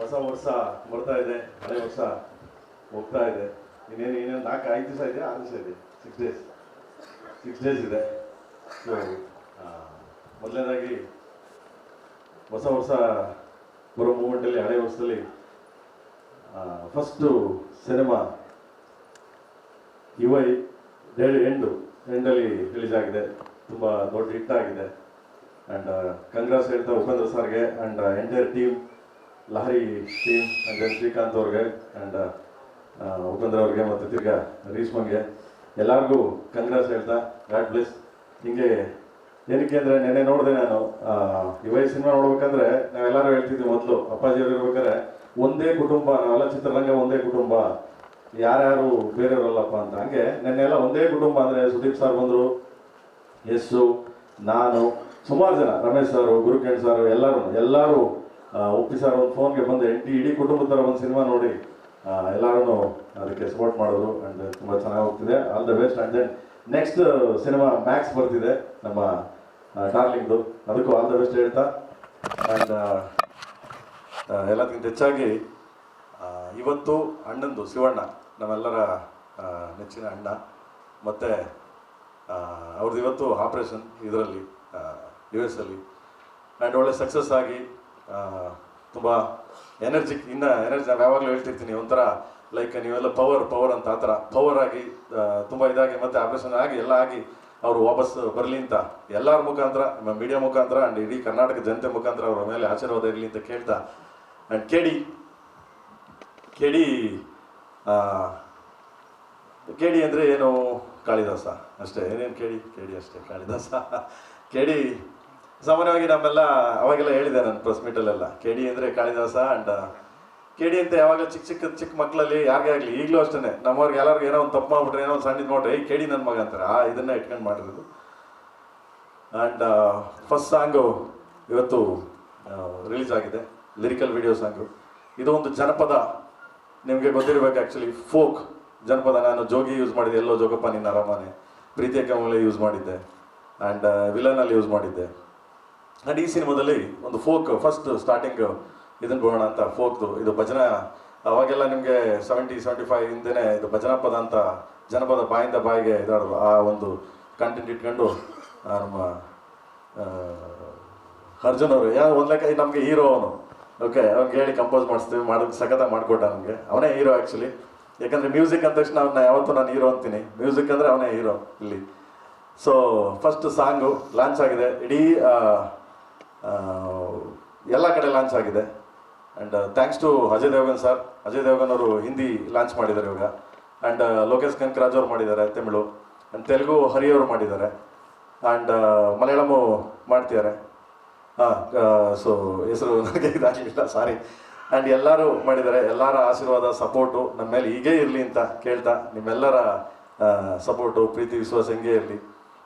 ಹೊಸ ವರ್ಷ ಬರ್ತಾ ಇದೆ, ಹಳೆ ವರ್ಷ ಹೋಗ್ತಾ ಇದೆ. ಇನ್ನೇನು ಏನೇನು ನಾಲ್ಕು, ಐದು ದಿವಸ ಇದೆ, ಆರು ದಿವಸ ಇದೆ. ಸಿಕ್ಸ್ ಡೇಸ್ ಸಿಕ್ಸ್ ಡೇಸ್ ಇದೆ. ಸೊ ಮೊದಲನೇದಾಗಿ ಹೊಸ ವರ್ಷ ಬರೋ ಮೂಮೆಂಟಲ್ಲಿ ಹಳೆ ವರ್ಷದಲ್ಲಿ ಫಸ್ಟು ಸಿನಿಮಾ ಯುವೈ ಹೇಳಿ ಎಂಡು ಎಂಡಲ್ಲಿ ರಿಲೀಸ್ ಆಗಿದೆ. ತುಂಬ ದೊಡ್ಡ ಹಿಟ್ ಆಗಿದೆ. ಆ್ಯಂಡ್ ಕಂಗ್ರಾಸ್ ಹೇಳ್ತಾ ಉಪೇಂದ್ರ ಸರ್ಗೆ and entire team Lahari team ಅಂದರೆ ದೆನ್ ಶ್ರೀಕಾಂತ್ ಅವ್ರಿಗೆ ಆ್ಯಂಡ್ ಉಪೇಂದ್ರ ಅವ್ರಿಗೆ ಮತ್ತು ತಿರ್ಗಾ ರೀಶ್ಮಂಗೆ ಎಲ್ಲರಿಗೂ ಕಂಗ್ರೆಸ್ ಹೇಳ್ತಾ ಗಾಡ್ ಬ್ಲೆಸ್ ಹಿಂಗೆ ಏನಕ್ಕೆ ಅಂದರೆ ನೆನ್ನೆ ನೋಡಿದೆ ನಾನು ಯುವೈ ಸಿನಿಮಾ ನೋಡ್ಬೇಕಂದ್ರೆ ನಾವೆಲ್ಲರೂ ಹೇಳ್ತಿದ್ವಿ ಮೊದಲು ಅಪ್ಪಾಜಿಯವ್ರು ಇರ್ಬೇಕಾದ್ರೆ ಒಂದೇ ಕುಟುಂಬ, ನಾವೆಲ್ಲ ಚಿತ್ರರಂಗ ಒಂದೇ ಕುಟುಂಬ, ಯಾರ್ಯಾರು ಬೇರೆಯವರಲ್ಲಪ್ಪ ಅಂತ. ಹಂಗೆ ನೆನ್ನೆಲ್ಲ ಒಂದೇ ಕುಟುಂಬ ಅಂದರೆ ಸುದೀಪ್ ಸರ್ ಬಂದರು, ಎಸ್ಸು, ನಾನು, ಸುಮಾರು ಜನ, ರಮೇಶ್ ಸರ್ ಗುರುಕೇಣ್ ಸರ್ ಎಲ್ಲರೂ ಎಲ್ಲರೂ ಒಪ್ಪಿ ಸರ್ ಒಂದು ಫೋನ್ಗೆ ಬಂದು ಎಂಟಿ ಇಡೀ ಕುಟುಂಬದ ಒಂದು ಸಿನಿಮಾ ನೋಡಿ ಎಲ್ಲರೂ ಅದಕ್ಕೆ ಸಪೋರ್ಟ್ ಮಾಡೋದು ಆ್ಯಂಡ್ ತುಂಬ ಚೆನ್ನಾಗಿ ಹೋಗ್ತಿದೆ. All the best and then next cinema Max ಬರ್ತಿದೆ, ನಮ್ಮ ಡಾರ್ಲಿಂಗ್ದು ಅದಕ್ಕೂ ಆಲ್ ದ ಬೆಸ್ಟ್ ಹೇಳ್ತಾ. ಆ್ಯಂಡ್ ಎಲ್ಲದಕ್ಕಿಂತ ಹೆಚ್ಚಾಗಿ ಇವತ್ತು ಅಣ್ಣಂದು ಶಿವಣ್ಣ, ನಮ್ಮೆಲ್ಲರ ನೆಚ್ಚಿನ ಅಣ್ಣ. ಮತ್ತು ಅವ್ರದ್ದು ಇವತ್ತು ಆಪ್ರೇಷನ್ ಇದರಲ್ಲಿ ಯು ಎಸ್ ಅಲ್ಲಿ. ಆ್ಯಂಡ್ ಒಳ್ಳೆ ಸಕ್ಸಸ್ ಆಗಿ ತುಂಬ ಎನರ್ಜಿಕ್ ಇನ್ನು ಎನರ್ಜಿ ನಾನು ಯಾವಾಗಲೂ ಹೇಳ್ತಿರ್ತೀನಿ, ಒಂಥರ ಲೈಕ್ ನೀವೆಲ್ಲ ಪವರ್ ಪವರ್ ಅಂತ, ಆ ಥರ. ಪವರ್ ಆಗಿ ತುಂಬ ಇದಾಗಿ ಮತ್ತೆ ಆಪರೇಷನ್ ಆಗಿ, ಎಲ್ಲ ಆಗಿ ಅವರು ವಾಪಸ್ ಬರಲಿ ಅಂತ. ಎಲ್ಲರ ಮುಖಾಂತರ ನಮ್ಮ ಮೀಡಿಯಾ ಮುಖಾಂತರ ಆ್ಯಂಡ್ ಇಡೀ ಕರ್ನಾಟಕ ಜನತೆ ಮುಖಾಂತರ ಅವರ ಮೇಲೆ ಆಶೀರ್ವಾದ ಇರಲಿ ಅಂತ ಕೇಳ್ತಾ. ಆ್ಯಂಡ್ ಕೇಳಿ ಕೇಳಿ ಕೇಳಿ ಅಂದರೆ ಏನು? ಕಾಳಿದಾಸ ಅಷ್ಟೇ. ಏನೇನು ಕೇಳಿ ಕೇಳಿ ಅಷ್ಟೇ, ಕಾಳಿದಾಸ. ಕೇಳಿ ಸಾಮಾನ್ಯವಾಗಿ ನಮ್ಮೆಲ್ಲ ಅವಾಗೆಲ್ಲ ಹೇಳಿದೆ ನಾನು ಪ್ರೆಸ್ ಮೀಟಲ್ಲೆಲ್ಲ ಕೇಳಿ ಅಂದರೆ ಕಾಳಿದಾಸ ಆ್ಯಂಡ್ ಕೇಳಿ ಅಂತ ಯಾವಾಗ ಚಿಕ್ಕ ಚಿಕ್ಕ ಚಿಕ್ಕ ಮಕ್ಕಳಲ್ಲಿ ಯಾರಿಗೇ ಆಗಲಿ, ಈಗಲೂ ಅಷ್ಟೇ ನಮ್ಮವ್ರಿಗೆ ಎಲ್ಲರಿಗೂ ಏನೋ ಒಂದು ತಪ್ಪು ಮಾಡ್ಬಿಟ್ರೆ, ಏನೋ ಒಂದು ಸಣ್ಣ ನೋಡ್ರಿ ಏಯ್ ಕೇಳಿ ನನ್ನ ಮಗ ಅಂತಾರೆ. ಆ ಇದನ್ನ ಇಟ್ಕೊಂಡು ಮಾಡಿರೋದು. ಆ್ಯಂಡ್ ಫಸ್ಟ್ ಸಾಂಗು ಇವತ್ತು ರಿಲೀಸ್ ಆಗಿದೆ. ಲಿರಿಕಲ್ ವಿಡಿಯೋ ಸಾಂಗು ಇದು ಒಂದು ಜನಪದ. ನಿಮಗೆ ಗೊತ್ತಿರಬೇಕು ಆ್ಯಕ್ಚುಲಿ ಫೋಕ್ ಜನಪದ. ನಾನು ಜೋಗಿ ಯೂಸ್ ಮಾಡಿದ್ದೆ. ಎಲ್ಲೋ ಜೋಗಪ್ಪ ನಿನ್ನ ಅರಮನೆ. ಪ್ರೀತಿಯ ಕಮಲೆ ಯೂಸ್ ಮಾಡಿದ್ದೆ. ಆ್ಯಂಡ್ ವಿಲನಲ್ಲಿ ಯೂಸ್ ಮಾಡಿದ್ದೆ. ಆ್ಯಂಡ್ ಈ ಸಿನಿಮಾದಲ್ಲಿ ಒಂದು ಫೋಕ್ ಫಸ್ಟ್ ಸ್ಟಾರ್ಟಿಂಗ್ ಇದನ್ನು ಬರೋಣ ಅಂತ ಫೋಕ್ದು, ಇದು ಭಜನಾ. ಅವಾಗೆಲ್ಲ ನಿಮಗೆ ಸೆವೆಂಟಿ ಸೆವೆಂಟಿ ಫೈವ್ ಹಿಂದೆನೇ ಇದು ಭಜನಾ ಪದ ಅಂತ ಜನಪದ ಬಾಯಿಂದ ಬಾಯಿಗೆ ಇದಾಡೋದು ಆ ಒಂದು ಕಂಟೆಂಟ್ ಇಟ್ಕೊಂಡು ನಮ್ಮ ಅರ್ಜುನ್ ಅವರು ಯಾವ ಒಂದು ಲೆಕ್ಕ, ನಮಗೆ ಹೀರೋ ಅವನು. ಓಕೆ ಅವ್ನಿಗೆ ಹೇಳಿ ಕಂಪೋಸ್ ಮಾಡಿಸ್ತೀವಿ ಮಾಡೋದು ಸಖತ್ತಾಗಿ ಮಾಡಿಕೊಟ್ಟ ನಮಗೆ. ಅವನೇ ಹೀರೋ ಆ್ಯಕ್ಚುಲಿ ಯಾಕಂದರೆ ಮ್ಯೂಸಿಕ್ ಅಂದ ತಕ್ಷಣ ಅವನ್ನ ಯಾವತ್ತೂ ನಾನು ಹೀರೋ ಅಂತೀನಿ. ಮ್ಯೂಸಿಕ್ ಅಂದರೆ ಅವನೇ ಹೀರೋ ಇಲ್ಲಿ. ಸೊ ಫಸ್ಟ್ ಸಾಂಗು ಲಾಂಚ್ ಆಗಿದೆ. ಇಡೀ ಎಲ್ಲ ಕಡೆ ಲಾಂಚ್ ಆಗಿದೆ. And thanks to Ajay Devgan sir Ajay Devgan ಅವರು ಹಿಂದಿ ಲಾಂಚ್ ಮಾಡಿದ್ದಾರೆ ಇವಾಗ. ಆ್ಯಂಡ್ ಲೋಕೇಶ್ ಕನಕರಾಜ್ ಅವರು ಮಾಡಿದ್ದಾರೆ ತಮಿಳು. ಆ್ಯಂಡ್ ತೆಲುಗು ಹರಿ ಅವರು ಮಾಡಿದ್ದಾರೆ. ಆ್ಯಂಡ್ ಮಲಯಾಳಮು ಮಾಡ್ತಿದ್ದಾರೆ. ಹಾಂ ಸೊ ಹೆಸರು ನನಗೆ ಇದಾಗಲಿಲ್ಲ ಸಾರಿ ಆ್ಯಂಡ್ ಎಲ್ಲರೂ ಮಾಡಿದ್ದಾರೆ. ಎಲ್ಲರ ಆಶೀರ್ವಾದ ಸಪೋರ್ಟು ನಮ್ಮ ಮೇಲೆ ಹೀಗೇ ಇರಲಿ ಅಂತ ಕೇಳ್ತಾ ನಿಮ್ಮೆಲ್ಲರ ಸಪೋರ್ಟು ಪ್ರೀತಿ, ವಿಶ್ವಾಸ ಹಿಂಗೆ ಇರಲಿ.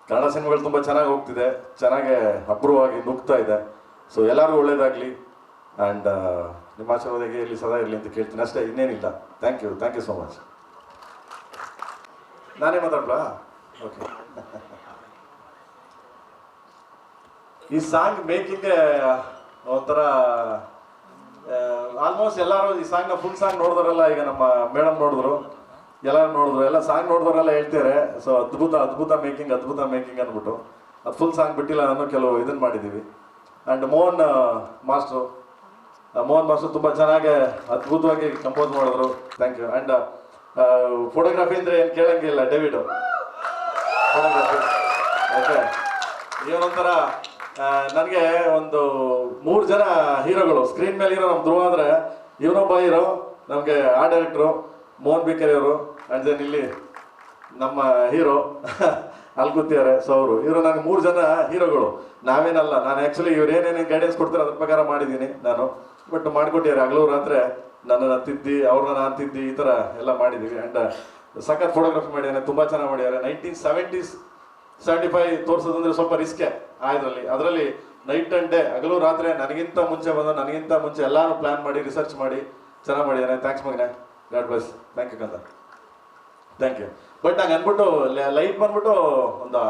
ಕನ್ನಡ ಸಿನಿಮಾಗಳು ತುಂಬ ಚೆನ್ನಾಗಿ ಹೋಗ್ತಿದೆ, ಚೆನ್ನಾಗೆ ಅಪೂರ್ವವಾಗಿ ನುಗ್ತಾ ಇದೆ. ಸೊ ಎಲ್ಲರಿಗೂ ಒಳ್ಳೇದಾಗಲಿ ಆ್ಯಂಡ್ ನಿಮ್ಮ ಆಶೀರ್ವಾದಕ್ಕೆ ಇಲ್ಲಿ ಸದಾ ಇರಲಿ ಅಂತ ಕೇಳ್ತೀನಿ. ಅಷ್ಟೇ, ಇನ್ನೇನಿಲ್ಲ. Thank you thank you so much ನಾನೇ ಮಾತಾಡ್ಲಾ ಓಕೆ ಈ ಸಾಂಗ್ ಮೇಕಿಂಗ್ ಒಂಥರ ಆಲ್ಮೋಸ್ಟ್ ಎಲ್ಲರೂ ಈ ಸಾಂಗ್ನ ಫುಲ್ ಸಾಂಗ್ ನೋಡಿದ್ರಲ್ಲ ಈಗ ನಮ್ಮ ಮೇಡಮ್ ನೋಡಿದ್ರು. ಎಲ್ಲರೂ ನೋಡಿದ್ರು, ಎಲ್ಲ ಸಾಂಗ್ ನೋಡಿದ್ರೆಲ್ಲ ಹೇಳ್ತಾರೆ ಸೊ ಅದ್ಭುತ ಅದ್ಭುತ ಮೇಕಿಂಗ್ ಅದ್ಭುತ ಮೇಕಿಂಗ್ ಅಂದ್ಬಿಟ್ಟು. ಅದು ಫುಲ್ ಸಾಂಗ್ ಬಿಟ್ಟಿಲ್ಲ ನಾನು, ಕೆಲವು ಇದನ್ನ ಮಾಡಿದ್ದೀವಿ and Mohan master Mohan master ತುಂಬ ಚೆನ್ನಾಗಿ ಅದ್ಭುತವಾಗಿ ಕಂಪೋಸ್ ಮಾಡಿದ್ರು. ಥ್ಯಾಂಕ್ ಯು ಆ್ಯಂಡ್ ಫೋಟೋಗ್ರಫಿ ಅಂದರೆ ಏನು ಕೇಳಂಗಿಲ್ಲ ಡೇವಿಡು ಫೋಟೋಗ್ರಫಿ ಓಕೆ ಏನೊಂಥರ ನನಗೆ ಒಂದು ಮೂರು ಜನ ಹೀರೋಗಳು ಸ್ಕ್ರೀನ್ ಮೇಲೆ ಇರೋ ನಮ್ಮ ಧ್ರುವ ಅಂದರೆ ಇವನೊಬ್ಬ ಹೀರೋ, ನಮಗೆ ಆ ಡೈರೆಕ್ಟ್ರು ಮೋಹನ್ ಬಿಕರಿ ಅವರು ಆ್ಯಂಡ್ ಇಲ್ಲಿ ನಮ್ಮ ಹೀರೋ ಅಲ್ಗುತ್ತಿದ್ದಾರೆ ಸೊ ಅವರು. ಇವರು ನನಗೆ ಮೂರು ಜನ ಹೀರೋಗಳು. ನಾವೇನಲ್ಲ, ನಾನು ಆ್ಯಕ್ಚುಲಿ ಇವ್ರು ಏನೇನು ಗೈಡೆನ್ಸ್ ಕೊಡ್ತಾರೆ ಅದ್ರ ಪ್ರಕಾರ ಮಾಡಿದ್ದೀನಿ ನಾನು. ಬಟ್ ಮಾಡಿಕೊಟ್ಟಿದ್ದಾರೆ ಹಗಲು ರಾತ್ರಿ ನನ್ನನ್ನು ತಿದ್ದಿ, ಅವ್ರನ್ನ ನಾನು ತಿದ್ದಿ ಈ ಥರ ಎಲ್ಲ ಮಾಡಿದ್ದೀವಿ ಆ್ಯಂಡ್ ಸಖತ್ ಫೋಟೋಗ್ರಫಿ ಮಾಡಿದ್ದಾರೆ ತುಂಬ ಚೆನ್ನಾಗಿ ಮಾಡಿದ್ದಾರೆ ನೈನ್ಟೀನ್ ಸೆವೆಂಟೀಸ್ ಸೆವೆಂಟಿ ಫೈವ್ ತೋರಿಸೋದಂದ್ರೆ ಸ್ವಲ್ಪ ರಿಸ್ಕೆ ಆ ಇದರಲ್ಲಿ. ಅದರಲ್ಲಿ ನೈಟ್ ಆ್ಯಂಡ್ ಡೇ ಹಗಲು ರಾತ್ರಿ ನನಗಿಂತ ಮುಂಚೆ ಬಂದು, ನನಗಿಂತ ಮುಂಚೆ ಎಲ್ಲರೂ ಪ್ಲ್ಯಾನ್ ಮಾಡಿ ರಿಸರ್ಚ್ ಮಾಡಿ, ಚೆನ್ನಾಗಿ ಮಾಡಿದ್ದಾರೆ ಥ್ಯಾಂಕ್ಸ್ ಮಗನೆ. ಗಾಡ್ ಬ್ಲೆಸ್ ಥ್ಯಾಂಕ್ ಯು ಕಂದ ಥ್ಯಾಂಕ್ ಯು ಬಟ್ ನಂಗೆ ಅಂದ್ಬಿಟ್ಟು ಲೈಟ್ ಬಂದ್ಬಿಟ್ಟು ಒಂದು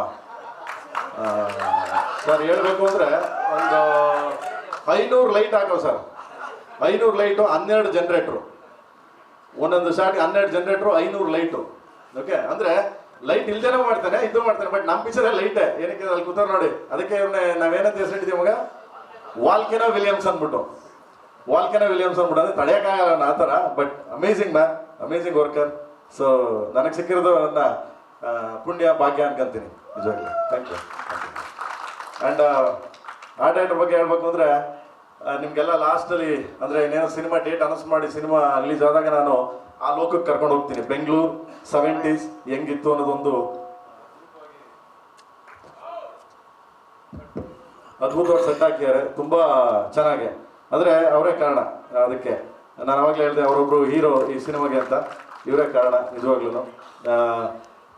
ಸರ್ ಹೇಳಬೇಕು ಅಂದರೆ ಒಂದು ಐನೂರು ಲೈಟ್ ಹಾಕೋ ಸರ್. ಐನೂರು ಲೈಟು ಹನ್ನೆರಡು ಜನ್ರೇಟ್ರು ಒಂದೊಂದು ಶಾರ್ಟ್ಗೆ ಹನ್ನೆರಡು ಜನ್ರೇಟ್ರು ಐನೂರು ಲೈಟು ಓಕೆ ಅಂದರೆ ಲೈಟ್ ಇಲ್ದೇನೋ ಮಾಡ್ತಾನೆ, ಇದು ಮಾಡ್ತಾನೆ ಬಟ್ ನಮ್ಮ ಪಿಚರ್ ಲೈಟೇ ಏನಕ್ಕೆ ಅಲ್ಲಿ ಕೂತಾರೆ ನೋಡಿ. ಅದಕ್ಕೆ ಇವ್ರನ್ನ ನಾವೇನಂತ ಹೆಸರಿಟ್ಟಿದ್ದೀವಿ ಮಗ ವಾಲ್ಕೆನೋ ವಿಲಿಯಮ್ಸ್ ಅಂದ್ಬಿಟ್ಟು ವಾಲ್ಕೆನೋ ವಿಲಿಯಮ್ಸ್ ಅಂದ್ಬಿಟ್ಟು ಅಂದರೆ ತಡೆಯೋಕ್ಕಾಗಲ್ಲ ಆ ಥರ but amazing man amazing worker so ನನಗೆ ಸಿಕ್ಕಿರೋದು ನನ್ನ ಪುಣ್ಯ, ಭಾಗ್ಯ ಅನ್ಕೊಂತೀನಿ. ನಿಜವಾಗ್ಲೂ. ಥ್ಯಾಂಕ್ ಯು ಆ್ಯಂಡ್ ಆ ಆಟ ಬಗ್ಗೆ ಹೇಳ್ಬೇಕು ಅಂದರೆ ನಿಮಗೆಲ್ಲ ಲಾಸ್ಟಲ್ಲಿ ಅಂದರೆ ಇನ್ನೇನೋ ಸಿನಿಮಾ ಡೇಟ್ ಅನೌನ್ಸ್ ಮಾಡಿ ಸಿನಿಮಾ ರಿಲೀಸ್ ಆದಾಗ ನಾನು ಆ ಲೋಕಕ್ಕೆ ಕರ್ಕೊಂಡು ಹೋಗ್ತೀನಿ. ಬೆಂಗಳೂರು ಸೆವೆಂಟೀಸ್ ಹೆಂಗಿತ್ತು ಅನ್ನೋದೊಂದು ಅದ್ಭುತವಾಗಿ ಸೆಟ್ ಹಾಕಿದ್ದಾರೆ. ತುಂಬ ಚೆನ್ನಾಗಿ. ಅಂದರೆ ಅವರೇ ಕಾರಣ. ಅದಕ್ಕೆ ನಾನು ಅವಾಗಲೇ ಹೇಳಿದೆ ಅವರೊಬ್ಬರು ಹೀರೋ ಈ ಸಿನಿಮಾಗೆ ಅಂತ. ಇವರೇ ಕಾರಣ ನಿಜವಾಗ್ಲೂ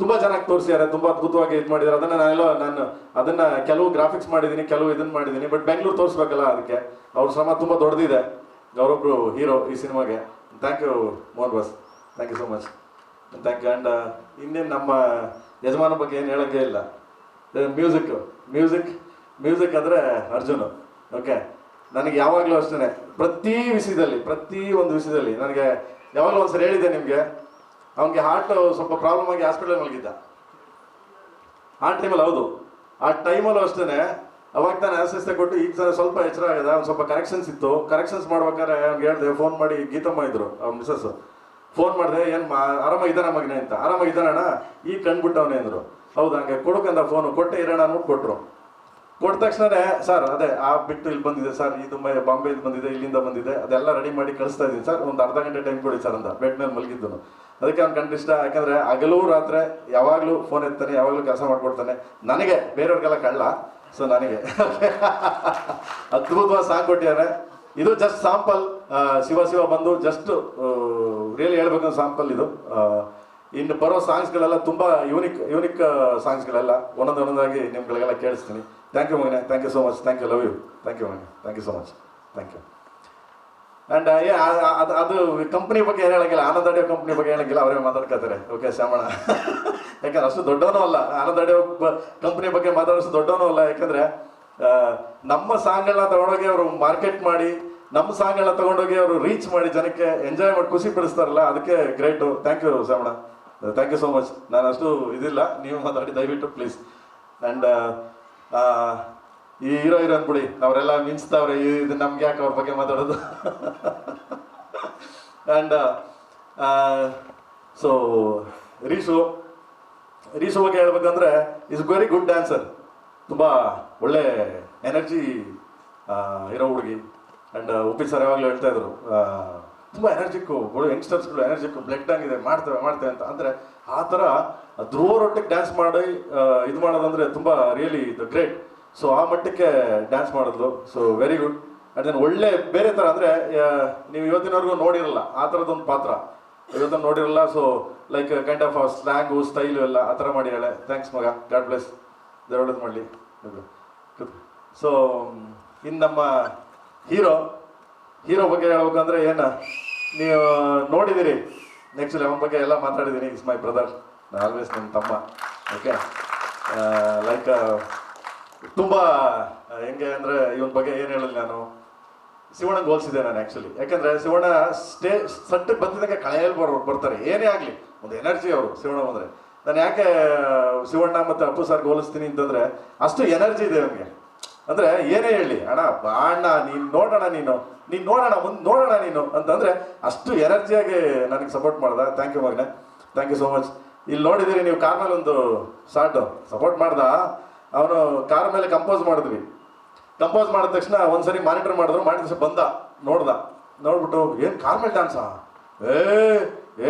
ತುಂಬ ಚೆನ್ನಾಗಿ ತೋರಿಸಿದ್ದಾರೆ ತುಂಬ ಅದ್ಭುತವಾಗಿ ಇದು ಮಾಡಿದ್ದಾರೆ ಅದನ್ನು ನಾನೆಲ್ಲ ನಾನು ಅದನ್ನ ಕೆಲವು ಗ್ರಾಫಿಕ್ಸ್ ಮಾಡಿದ್ದೀನಿ ಕೆಲವು ಇದನ್ನು ಮಾಡಿದ್ದೀನಿ ಬಟ್ ಬೆಂಗಳೂರು ತೋರಿಸ್ಬೇಕಲ್ಲ ಅದಕ್ಕೆ. ಅವ್ರ ಶ್ರಮ ತುಂಬ ದೊಡ್ಡದಿದೆ. ಅವರೊಬ್ರು ಹೀರೋ ಈ ಸಿನಿಮಾಗೆ. Thank you Mohan boss. Thank you so much thank you and ಇನ್ನೇನು ನಮ್ಮ ಯಜಮಾನ ಬಗ್ಗೆ ಏನು ಹೇಳೋಕ್ಕೇ ಇಲ್ಲ. ಮ್ಯೂಸಿಕ್ ಮ್ಯೂಸಿಕ್ ಮ್ಯೂಸಿಕ್ ಅಂದರೆ ಅರ್ಜುನ್. ಓಕೆ ನನಗೆ ಯಾವಾಗಲೂ ಅಷ್ಟೇ ಪ್ರತಿ ವಿಷಯದಲ್ಲಿ, ಪ್ರತಿ ಒಂದು ವಿಷಯದಲ್ಲಿ ನನಗೆ ಯಾವಾಗಲೂ ಒಂದ್ಸರಿ ಹೇಳಿದ್ದೆ ನಿಮಗೆ, ಅವನಿಗೆ ಹಾರ್ಟ್ ಸ್ವಲ್ಪ ಪ್ರಾಬ್ಲಮ್ ಆಗಿ ಹಾಸ್ಪಿಟಲ್ ಮಲಗಿದ್ದ. ಆ ಟೈಮಲ್ಲಿ ಹೌದು. ಆ ಟೈಮಲ್ಲೂ ಅಷ್ಟೇ ಅವಾಗ ತಾನೇ ಅನಸ್ತಿಸ್ತೆ ಕೊಟ್ಟು ಈಗ ಸರ್ ಸ್ವಲ್ಪ ಎಚ್ಚರ ಆಗಿದೆ ಅವ್ನು ಸ್ವಲ್ಪ ಕರೆಕ್ಷನ್ಸ್ ಇತ್ತು. ಕರೆಕ್ಷನ್ಸ್ ಮಾಡ್ಬೇಕಾದ್ರೆ ಅವ್ನಿಗೆ ಹೇಳಿದೆ ಫೋನ್ ಮಾಡಿ ಗೀತಮ್ಮ ಇದ್ರು, ಅವ್ನ ಮಿಸಸ್ ಫೋನ್ ಮಾಡಿದೆ, ಏನು ಮಾ ಆರಾಮಾಗಿದ್ದಾನ ಮಗನೇ ಅಂತ. ಆರಾಮಾಗಿದ್ದಾನಣ್ಣ ಈಗ ಕಂಡುಬಿಟ್ಟವನೇ ಅಂದರು. ಹೌದು, ಹಂಗೆ ಕೊಡೋಕಂದ ಫೋನು ಕೊಟ್ಟೆ ಇರೋಣ ಅಂದ್ಬಿಟ್ಟು ಕೊಟ್ಟರು ಕೊಟ್ಟ ತಕ್ಷಣನೇ, ಸರ್, ಅದೇ, ಆ ಬಿಟ್ಟು ಇಲ್ಲಿ ಬಂದಿದೆ, ಸರ್ ಇದು ಬಾಂಬೆ ಬಾಂಬೆಯಿಂದ ಬಂದಿದೆ, ಇಲ್ಲಿಂದ ಬಂದಿದೆ, ಅದೆಲ್ಲ ರೆಡಿ ಮಾಡಿ ಕಳಿಸ್ತಾ ಇದ್ದೀನಿ, ಸರ್, ಒಂದು ಅರ್ಧ ಗಂಟೆ ಟೈಮ್ ಕೊಡಿ, ಸರ್, ಅಂತ ಬೆಡ್ ಮೇಲೆ ಮಲಗಿದ್ದು ಅದಕ್ಕೆ ಅವ್ನು ಕಂಡು ಇಷ್ಟ ಯಾಕಂದ್ರೆ ಹಗಲು ರಾತ್ರಿ ಯಾವಾಗಲೂ ಫೋನ್ ಎತ್ತಾನೆ, ಯಾವಾಗಲೂ ಕೆಲಸ ಮಾಡಿಕೊಡ್ತಾನೆ. ನನಗೆ ಬೇರೆಯವ್ರಿಗೆಲ್ಲ ಕಳ್ಳ ಸೊ ನನಗೆ. ಅದ್ಭುತವಾದ ಸಾಂಗ್ ಕೊಟ್ಟಿದ್ದಾರೆ. ಇದು ಜಸ್ಟ್ ಸಾಂಪಲ್ ಶಿವ ಶಿವ ಬಂದು ಜಸ್ಟ್ ರಿಯಲಿ ಹೇಳ್ಬೇಕಂದ್ರೆ ಸಾಂಪಲ್ ಇದು. ಇನ್ನು ಬರೋ ಸಾಂಗ್ಸ್ಗಳೆಲ್ಲ ತುಂಬ ಯೂನಿಕ್ ಯೂನಿಕ್ ಸಾಂಗ್ಸ್ಗಳೆಲ್ಲ. ಒಂದೊಂದು, ಒಂದೊಂದಾಗಿ ನಿಮ್ಗಳಿಗೆಲ್ಲ ಕೇಳಿಸ್ತೀನಿ. ಥ್ಯಾಂಕ್ ಯು ಮಗನೇ. Thank you so much thank you love you thank you ಮಗನೇ. Thank you so much thank you and ಅದು ಅದು ಕಂಪ್ನಿ ಬಗ್ಗೆ ಏನು ಹೇಳಂಗಿಲ್ಲ ಆನಂದ ಅಡಿಯೋ ಕಂಪ್ನಿ ಬಗ್ಗೆ ಹೇಳಂಗಿಲ್ಲ ಅವರೇ ಮಾತಾಡ್ಕೋತಾರೆ. ಓಕೆ ಶ್ಯಾಮಣ ಯಾಕಂದ್ರೆ ಅಷ್ಟು ದೊಡ್ಡವನೂ ಅಲ್ಲ. ಆನಂದ ಅಡಿಯೋ ಕಂಪ್ನಿ ಬಗ್ಗೆ ಮಾತಾಡೋಷ್ಟು ದೊಡ್ಡವನೂ ಅಲ್ಲ. ಯಾಕಂದ್ರೆ ನಮ್ಮ ನಮ್ಮ ಸಾಂಗ್ಗಳನ್ನ ತಗೊಂಡೋಗಿ ಅವರು ಮಾರ್ಕೆಟ್ ಮಾಡಿ, ನಮ್ಮ ಸಾಂಗ್ಗಳನ್ನ ತಗೊಂಡೋಗಿ ಅವರು ರೀಚ್ ಮಾಡಿ, ಜನಕ್ಕೆ ಎಂಜಾಯ್ ಮಾಡಿ, ಖುಷಿ ಪಡಿಸ್ತಾರಲ್ಲ, ಅದಕ್ಕೆ great thank you Shyamana thank you so much ನಾನು ಅಷ್ಟು ಇದಿಲ್ಲ. ನೀವು ಮಾತಾಡಿ, ದಯವಿಟ್ಟು ಪ್ಲೀಸ್ ಆ್ಯಂಡ್ ಈ ಹೀರೋ ಹೀರೋ ಅಂದ್ಬಿಡಿ ಅವರೆಲ್ಲ ಮಿಂಚ್ತಾವ್ರೆ. ಇದು ನಮ್ಗೆ ಯಾಕೆ ಅವ್ರ ಬಗ್ಗೆ ಮಾತಾಡೋದು? ಆ್ಯಂಡ್ ಸೊ ರೀಸು ರೀಸು ಬಗ್ಗೆ ಹೇಳ್ಬೇಕಂದ್ರೆ ಇಸ್ ವೆರಿ ಗುಡ್ ಡ್ಯಾನ್ಸರ್ ತುಂಬ ಒಳ್ಳೆ ಎನರ್ಜಿ ಇರೋ ಹುಡುಗಿ. ಆ್ಯಂಡ್ ಉಪ್ಪಿ ಸರ್ ಯಾವಾಗಲೂ ಹೇಳ್ತಾ ಇದ್ರು ತುಂಬ ಒಳ್ಳೆ ಯಂಗ್ಸ್ಟರ್ಸ್ಗಳು ಎನರ್ಜಿಕ್ಕು ಬ್ಲಡ್ ಆಗಿದೆ ಮಾಡ್ತೇವೆ ಮಾಡ್ತೇವೆ ಅಂತ. ಅಂದರೆ ಆ ಥರ ಧ್ರುವರೊಟ್ಟಿಗೆ ಡ್ಯಾನ್ಸ್ ಮಾಡಿ ಇದು ಮಾಡೋದಂದ್ರೆ ತುಂಬ ರಿಯಲಿ ಇದು ಗ್ರೇಟ್ ಸೊ ಆ ಮಟ್ಟಕ್ಕೆ ಡ್ಯಾನ್ಸ್ ಮಾಡಿದ್ಲು. So very good and then ಒಳ್ಳೆ ಬೇರೆ ಥರ ಅಂದರೆ ನೀವು ಇವತ್ತಿನವರೆಗೂ ನೋಡಿರಲ್ಲ, ಆ ಥರದೊಂದು ಪಾತ್ರ. ಇವತ್ತನ್ನು ನೋಡಿರಲ್ಲ so like kind of slang style ಎಲ್ಲ ಆ ಥರ ಮಾಡಿದ್ದಾಳೆ ಥ್ಯಾಂಕ್ಸ್ ಮಗ. ಗಾಡ್ ಬ್ಲೆಸ್ ದೇವ್ರ ಒಳ್ಳೇದು ಮಾಡಲಿ. ಸೊ ಇನ್ನು ನಮ್ಮ ಹೀರೋ ಹೀರೋ ಬಗ್ಗೆ ಹೇಳ್ಬೇಕಂದ್ರೆ ಏನು, ನೀವು ನೋಡಿದಿರಿ. ನೆಕ್ಸ್ಟ್ ಲೆವೆನ್ ಬಗ್ಗೆ ಎಲ್ಲ ಮಾತಾಡಿದ್ದೀನಿ ಇಸ್ ಮೈ ಬ್ರದರ್ ಆಲ್ವೇಸ್ ನಿಮ್ಮ ತಮ್ಮ. ಓಕೆ ಲೈಕ್ ತುಂಬ, ಹೆಂಗೆ ಅಂದರೆ ಇವನ ಬಗ್ಗೆ ಏನು ಹೇಳಲಿ ನಾನು? ಶಿವಣ್ಣಗೆ ಹೋಲಿಸಿದೆ ನಾನು ಆ್ಯಕ್ಚುಲಿ ಯಾಕಂದರೆ ಶಿವಣ್ಣ ಸ್ಟೇ ಸಟ್ಟಕ್ಕೆ ಬಂದಿದ್ದಂಗೆ ಕಳೆಯಲ್ಲಿ ಬರ್, ಬರ್ತಾರೆ. ಏನೇ ಆಗಲಿ, ಒಂದು ಎನರ್ಜಿ ಅವರು ಶಿವಣ್ಣ ಬಂದರೆ. ನಾನು ಯಾಕೆ ಶಿವಣ್ಣ ಮತ್ತು ಅಪ್ಪು ಸರ್ಗೆ ಹೋಲಿಸ್ತೀನಿ ಅಂತಂದರೆ ಅಷ್ಟು ಎನರ್ಜಿ ಇದೆ ಅವನಿಗೆ ಅಂದ್ರೆ ಏನೇ ಹೇಳಿ, ಅಣ್ಣ ಅಣ್ಣ, ನೀನು ನೋಡೋಣ ನೀನು ನೀನು ನೋಡೋಣ ಮುಂದೆ ನೋಡೋಣ ನೀನು ಅಂತಂದ್ರೆ ಅಷ್ಟು ಎನರ್ಜಿಯಾಗಿ ನನಗೆ ಸಪೋರ್ಟ್ ಮಾಡ್ದ. ಥ್ಯಾಂಕ್ ಯು ಮಗನೆ. ಥ್ಯಾಂಕ್ ಯು ಸೋ ಮಚ್ ಇಲ್ಲಿ ನೋಡಿದ್ದೀರಿ ನೀವು ಕಾರ್ ಮೇಲೆ ಒಂದು ಶಾರ್ಟ್ ಸಪೋರ್ಟ್ ಮಾಡ್ದ. ಅವನು ಕಾರ್ ಮೇಲೆ ಕಂಪೋಸ್ ಮಾಡಿದ್ವಿ. ಕಂಪೋಸ್ ಮಾಡಿದ ತಕ್ಷಣ ಒಂದ್ಸರಿ ಮಾನಿಟರ್ ಮಾಡಿದ್ರು, ಮಾಡಿದ ಬಂದ, ನೋಡ್ದ. ನೋಡ್ಬಿಟ್ಟು, ಏನು ಕಾರ್ ಮೇಲೆ ಡಾನ್ಸ ಏ,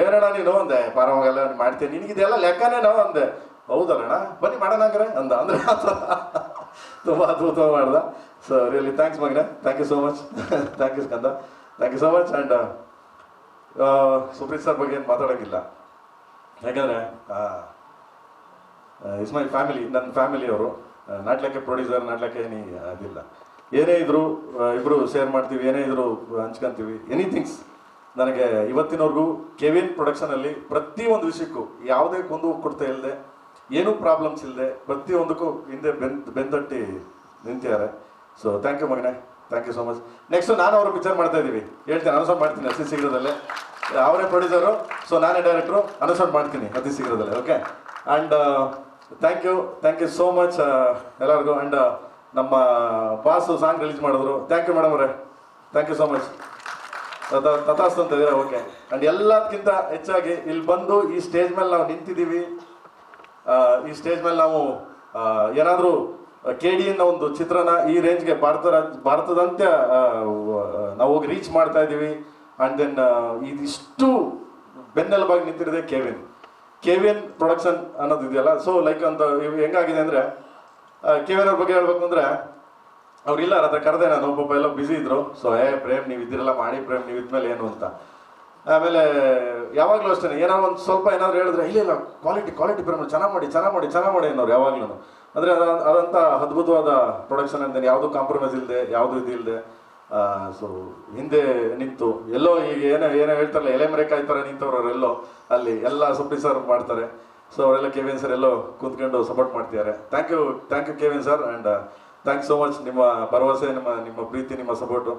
ಏನಣ್ಣ ನೀನು? ಅಂದೆ. ಪಾರವಾಗೆಲ್ಲ, ಮಾಡ್ತೀನಿ. ನಿನಗಿದೆಲ್ಲ ಲೆಕ್ಕನೇ ನಾವು ಅಂದೆ. ಹೌದಲ್ಲಣ್ಣ, ಬನ್ನಿ ಮಾಡೋಣ ಅಂದ್ರೆ ಅಂದ. ಅಂದ್ರೆ ತುಂಬ ಅದ್ಭುತ ಮಾಡ್ದ. So really thanks Magane. Thank you so much thank you Skanda. Thank you so much and Supreeth sir ಬಗ್ಗೆ ಏನು ಮಾತಾಡೋಕ್ಕಿಲ್ಲ. ಯಾಕಂದರೆ ಇಸ್ ಮೈ ಫ್ಯಾಮಿಲಿ ನನ್ನ ಫ್ಯಾಮಿಲಿ ಅವರು ನಾಟ್ಲಕ್ಕೆ ಪ್ರೊಡ್ಯೂಸರ್ ನಾಟ್ಲಕ್ಕೆ ಏನಿ ಅದಿಲ್ಲ ಏನೇ ಇದ್ರು ಇಬ್ಬರು ಶೇರ್ ಮಾಡ್ತೀವಿ, ಏನೇ ಇದ್ರು ಹಂಚ್ಕೊಂತೀವಿ ಎನಿಥಿಂಗ್ಸ್ ನನಗೆ ಇವತ್ತಿನವರೆಗೂ ಕೆವಿನ್ ಪ್ರೊಡಕ್ಷನಲ್ಲಿ ಪ್ರತಿಯೊಂದು ವಿಷಯಕ್ಕೂ ಯಾವುದೇ ಕುಂದು ಕೊಡ್ತಾ ಇಲ್ಲದೆ ಏನೂ ಪ್ರಾಬ್ಲಮ್ಸ್ ಇಲ್ಲದೆ ಪ್ರತಿಯೊಂದಕ್ಕೂ ಹಿಂದೆ ಬೆಂದ್ ಬೆಂದಟ್ಟಿ ನಿಂತಿದ್ದಾರೆ. So thank you Magane. Thank you so much next ನಾನು ಅವರು ಪಿಕ್ಚರ್ ಮಾಡ್ತಾ ಇದ್ದೀವಿ. ಹೇಳ್ತೀನಿ ಅನೌನ್ಸ್ ಮಾಡ್ತೀನಿ ಅತಿ ಶೀಘ್ರದಲ್ಲೇ. ಅವರೇ ಪ್ರೊಡ್ಯೂಸರು ಸೊ ನಾನೇ ಡೈರೆಕ್ಟ್ರು ಅನೌನ್ಸ್ ಮಾಡ್ತೀನಿ ಅತಿ ಶೀಘ್ರದಲ್ಲೇ okay and thank you thank you so much ಎಲ್ಲರಿಗೂ. ಆ್ಯಂಡ್ ನಮ್ಮ ಪಾಸು ಸಾಂಗ್ ರಿಲೀಸ್ ಮಾಡಿದ್ರು. ಥ್ಯಾಂಕ್ ಯು ಮೇಡಮ್ ಅವರೇ. ಥ್ಯಾಂಕ್ ಯು ಸೋ ಮಚ್ ತಥಾಸ್ತು ಅಂತ ಇದ್ದೀರಾ? ಓಕೆ ಆ್ಯಂಡ್ ಎಲ್ಲದಕ್ಕಿಂತ ಹೆಚ್ಚಾಗಿ ಇಲ್ಲಿ ಬಂದು ಈ ಸ್ಟೇಜ್ ಮೇಲೆ ನಾವು ನಿಂತಿದ್ದೀವಿ. ಈ ಸ್ಟೇಜ್ ಮೇಲೆ ನಾವು ಏನಾದರೂ ಕೆ ಡಿ ಅನ್ನೋ ಒಂದು ಚಿತ್ರನ ಈ ರೇಂಜ್ಗೆ ಭಾರತ ರಾಜ್- ವ- ನಾವು ಹೋಗಿ ರೀಚ್ ಮಾಡ್ತಾ ಇದ್ದೀವಿ. ಆ್ಯಂಡ್ ದೆನ್ ಇದಿಷ್ಟು ಬೆನ್ನೆಲುಬಾಗಿ ನಿಂತಿರೋದೇ ಕೆವಿನ್ ಕೆವಿನ್ ಪ್ರೊಡಕ್ಷನ್ ಅನ್ನೋದು ಇದೆಯಲ್ಲ? ಸೊ ಲೈಕ್ ಅಂತ ಹೆಂಗಾಗಿದೆ ಅಂದರೆ ಕೆವಿನ್ ಅವ್ರ ಬಗ್ಗೆ ಹೇಳ್ಬೇಕು ಅಂದರೆ ಅವ್ರಿಲ್ಲ ಅದ ಕರೆದೆ ನಾನು, ಪಾಪ ಎಲ್ಲ ಬ್ಯುಸಿ ಇದ್ರು. ಸೊ ಏ, ಪ್ರೇಮ್ ನೀವು ಇದ್ದಿರಲ್ಲ ಮಾಡಿ ಪ್ರೇಮ್ ನೀವು ಇದ್ಮೇಲೆ ಏನು ಅಂತ. ಆಮೇಲೆ ಯಾವಾಗಲೂ ಅಷ್ಟೇ ಏನಾದ್ರು ಒಂದು ಸ್ವಲ್ಪ ಏನಾದ್ರು ಹೇಳಿದ್ರೆ, ಇಲ್ಲ ಇಲ್ಲ ಕ್ವಾಲಿಟಿ ಕ್ವಾಲಿಟಿ ಪ್ರೇಮ್ ಚೆನ್ನಾಗಿ ಮಾಡಿ ಚೆನ್ನಾಗಿ ಮಾಡಿ ಚೆನ್ನಾಗಿ ಮಾಡಿ ಅನ್ನೋರು ಯಾವಾಗಲೂ. ಅಂದರೆ ಅದಂಥ ಅದಂತ ಅದ್ಭುತವಾದ ಪ್ರೊಡಕ್ಷನ್ ಅಂತೇನೆ, ಯಾವುದು ಕಾಂಪ್ರಮೈಸ್ ಇಲ್ಲದೆ ಯಾವುದು ಇದು ಇಲ್ಲದೆ ಸೊ ಹಿಂದೆ ನಿಂತು, ಎಲ್ಲೋ ಈಗ ಏನೋ ಏನೋ ಹೇಳ್ತಾರಲ್ಲ, ಎಲೆ ಮರೆಕಾಯಿ ಥರ ಅವರೆಲ್ಲೋ ಅಲ್ಲಿ ಎಲ್ಲ ಸುಪ್ರಿ ಸರ್ ಮಾಡ್ತಾರೆ. ಸೊ ಅವರೆಲ್ಲ ಕೆವಿನ್ ಸರ್ ಎಲ್ಲೋ ಕೂತ್ಕೊಂಡು ಸಪೋರ್ಟ್ ಮಾಡ್ತಿದ್ದಾರೆ. Thank you thank you Kevin sir and thanks so much ನಿಮ್ಮ ಭರವಸೆ, ನಿಮ್ಮ ನಿಮ್ಮ ಪ್ರೀತಿ, ನಿಮ್ಮ ಸಪೋರ್ಟು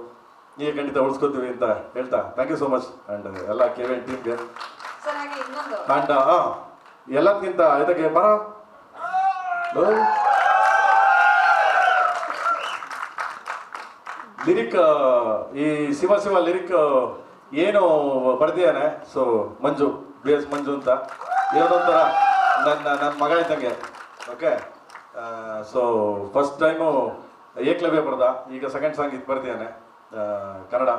ಈಗ ಖಂಡಿತ ಉಳಿಸ್ಕೋತೀವಿ ಅಂತ ಹೇಳ್ತಾ. Thank you so much and ಎಲ್ಲ ಟೀಮ್ಗೆ ಸರ್ ಹಾಗೆ ಇನ್ನೊಂದು. ಆ್ಯಂಡ್ ಎಲ್ಲದಕ್ಕಿಂತ ಇದಕ್ಕೆ ಬರ? ಲಿರಿಕ್ ಈ ಶಿವ ಶಿವ ಲಿರಿಕ್ ಏನು ಬರ್ದಿದ್ದಾನೆ so Manju B S Manju ಅಂತ. ಏನೊಂಥರ ನನ್ನ ನನ್ನ ಮಗ ಇದ್ದಂಗೆ. Okay so first time Ekalavya ಬರ್ದ ಈಗ ಸೆಕೆಂಡ್ ಸಾಂಗ್ ಇದು ಬರ್ದಿದ್ದಾನೆ ಕನ್ನಡ.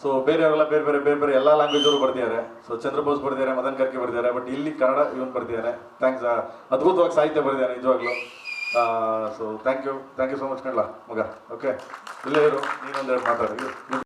ಸೊ ಬೇರೆಯವರೆಲ್ಲ ಬೇರೆ ಬೇರೆ ಬೇರೆ ಬೇರೆ ಎಲ್ಲ ಲ್ಯಾಂಗ್ವೇಜವರು ಬರ್ತಿದ್ದಾರೆ ಸೊ ಚಂದ್ರಬೋಸ್ ಬರ್ತಿದ್ದಾರೆ ಮದನ್ ಕರ್ಕಿ ಬರ್ತಿದ್ದಾರೆ ಬಟ್ ಇಲ್ಲಿ ಕನ್ನಡ ಇವನು ಬರ್ತಿದ್ದಾರೆ ಥ್ಯಾಂಕ್ಸ್ ಅದ್ಭುತವಾಗಿ ಸಾಹಿತ್ಯ ಬರ್ತಿದ್ದಾರೆ ನಿಜವಾಗ್ಲೂ. So thank you thank you so much ಕಣ್ಲ, ಮಗ. ಓಕೆ ಇಲ್ಲೇ ಇರು ನೀನೊಂದೆರಡು ಮಾತಾಡಿ.